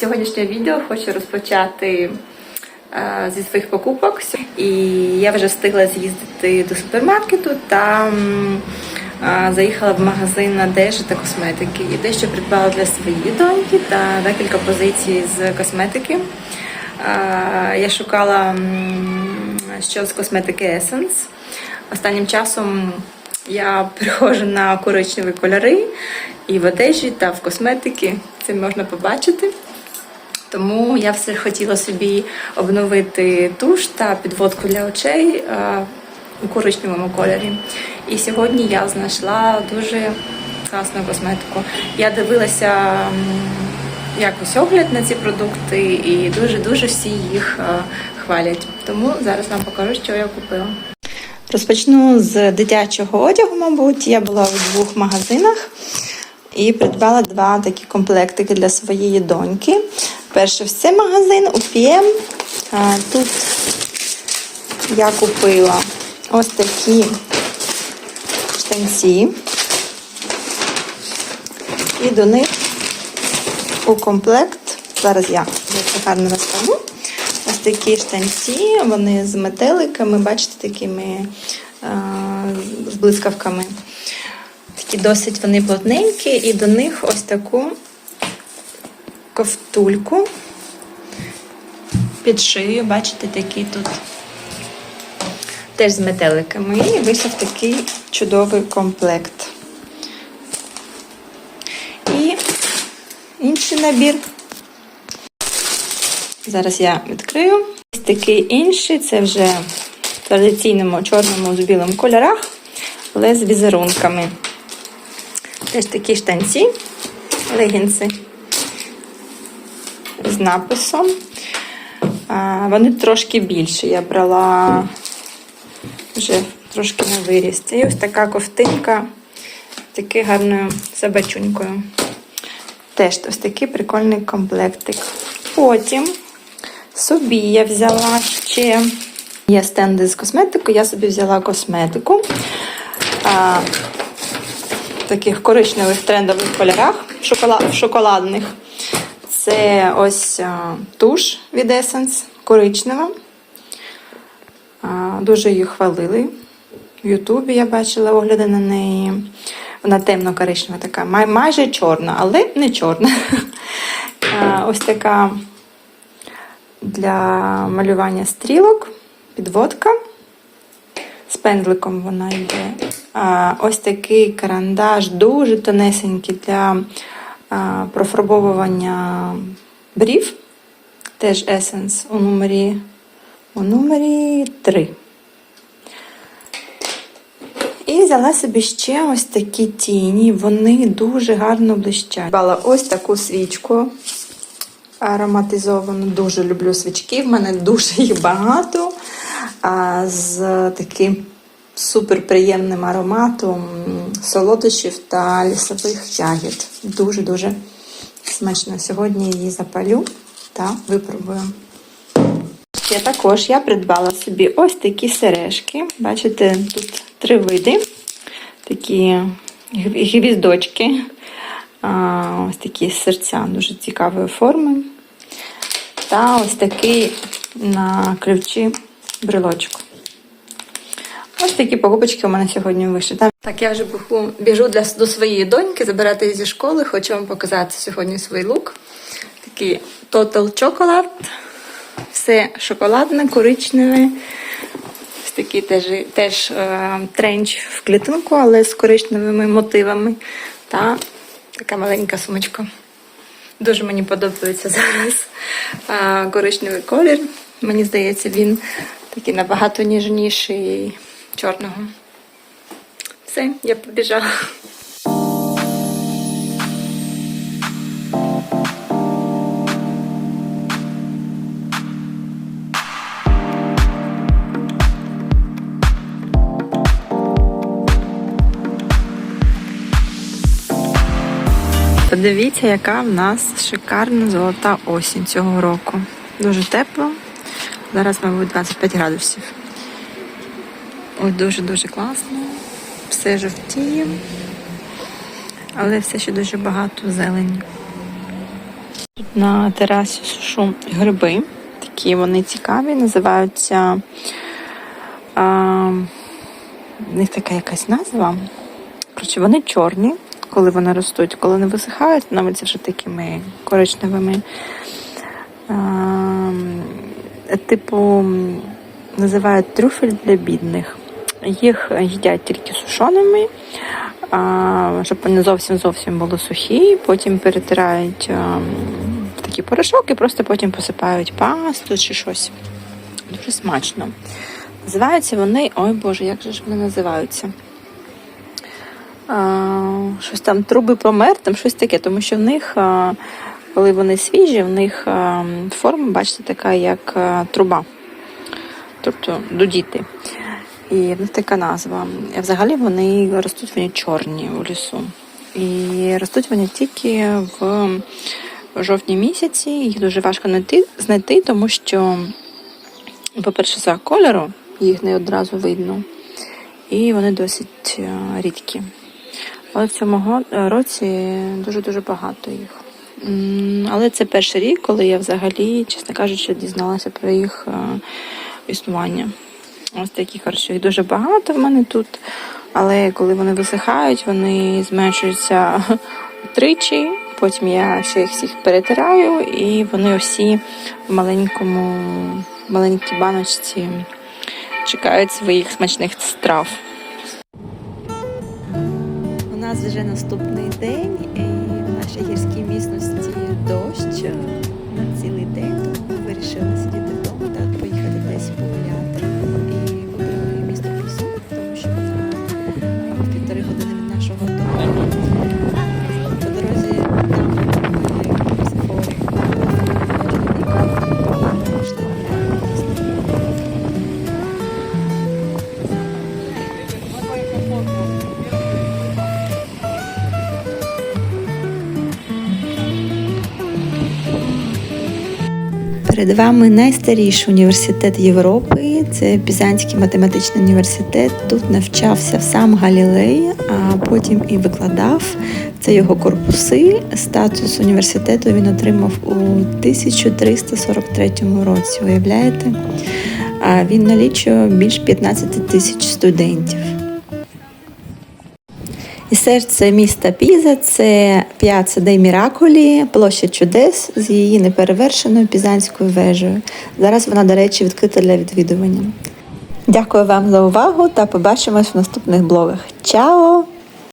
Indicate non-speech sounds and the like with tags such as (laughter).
Сьогоднішнє відео хочу розпочати е, зі своїх покупок. І я вже встигла з'їздити до супермаркету та е, заїхала в магазин одежі та косметики. І дещо придбала для своєї доньки та декілька позицій з косметики. Е, Я шукала що з косметики Essence. Останнім часом я переходжу на коричневі кольори і в одежі та в косметики. Це можна побачити. Тому я все хотіла собі обновити туш та підводку для очей у коричневому кольорі. І сьогодні я знайшла дуже класну косметику. Я дивилася якось огляд на ці продукти, і дуже-дуже всі їх хвалять. Тому зараз вам покажу, що я купила. Розпочну з дитячого одягу, мабуть. Я була у двох магазинах і придбала два такі комплектики для своєї доньки. Перший це магазин UPM. Тут я купила ось такі штанці. І до них у комплект, зараз я це гарно розкажу. Ось такі штанці, вони з метеликами, бачите, такими з блискавками. Такі досить вони плотненькі, і до них ось таку ковтульку під шию, бачите, такий тут теж з метеликами. І вийшов такий чудовий комплект. І інший набір. Зараз я відкрию. Ось такий інший, це вже в традиційному чорному з білим кольорах, але з візерунками. Теж такі штанці, легінси з написом. Вони трошки більші. Я брала вже трошки на виріст. І ось така ковтинка, такою гарною собачунькою. Теж ось такий прикольний комплектик. Потім собі я взяла ще є стенди з косметикою, я собі взяла косметику. Таких коричневих трендових кольорах, шоколадних. Це ось а, туш від Essence, коричнева. Дуже її хвалили. В Ютубі я бачила огляди на неї. Вона темно-коричнева, така, май, майже чорна, але не чорна. Ось така для малювання стрілок, підводка. З пензликом вона йде. Ось такий карандаш, дуже тонесенький для профарбовування брів. Теж Essence у номері, у номері 3. І взяла собі ще ось такі тіні. Вони дуже гарно блищать. Брала ось таку свічку ароматизовану. Дуже люблю свічки. В мене дуже їх багато. А, з таким суперприємним ароматом солодощів та лісових ягід. Дуже-дуже смачно. Сьогодні її запалю та випробую. Ще також я придбала собі ось такі сережки. Бачите, тут три види. Такі гвіздочки. Ось такі серця дуже цікавої форми. Та ось такий на ключі брелочок. Ось такі покупочки у мене сьогодні вийшли. Так, я вже біжу, для, до своєї доньки забирати її зі школи. Хочу вам показати сьогодні свій лук. Такий Total Chocolate. Все шоколадне, коричневе. Такий теж, теж е, тренч в клітинку, але з коричневими мотивами. Та така маленька сумочка. Дуже мені подобається зараз е, коричневий колір. Мені здається, він такий набагато ніжніший чорного. Все, я побіжала. Подивіться, яка в нас шикарна золота осінь цього року. Дуже тепло. Зараз, мабуть, 25 градусів. Ось дуже-дуже класно. Все жовтіє, але все ще дуже багато зелені. Тут на терасі сушу гриби. Такі вони цікаві, називаються. А, в них така якась назва. Коротше, вони чорні, коли вони ростуть, коли вони висихають, становляться вже такими коричневими. А, типу, називають трюфель для бідних. Їх їдять тільки сушеними, щоб вони зовсім зовсім були сухі, потім перетирають в такий порошок і просто потім посипають пасту чи щось. Дуже смачно. Називаються вони, ой Боже, як же ж вони називаються? Щось там труби помер, там щось таке, тому що в них, коли вони свіжі, в них форма, бачите, така, як труба. Тобто дудіти. І в них така назва. Взагалі вони ростуть вони чорні у лісу. І ростуть вони тільки в жовтні місяці. Їх дуже важко знайти, тому що, по-перше, за кольору їх не одразу видно. І вони досить е, рідкі. Але в цьому році дуже-дуже багато їх. Але це перший рік, коли я взагалі, чесно кажучи, дізналася про їх е, існування. Ось такі їх дуже багато в мене тут. Але коли вони висихають, вони зменшуються (laughs) втричі. Потім я ще їх всіх перетираю, і вони всі в маленькому, маленькій баночці чекають своїх смачних страв. У нас вже наступний день, і в нашій гірській місності дощ на цілий день, тому вирішили сидіти Перед вами найстаріший університет Європи. Це Пізанський математичний університет. Тут навчався сам Галілей, а потім і викладав. Це його корпуси. Статус університету він отримав у 1343 році. Уявляєте? Він налічує більш 15 тисяч студентів. І серце міста Піза це П'яца Дей Міраколі, площа чудес з її неперевершеною пізанською вежею. Зараз вона, до речі, відкрита для відвідування. Дякую вам за увагу та побачимось в наступних блогах. Чао!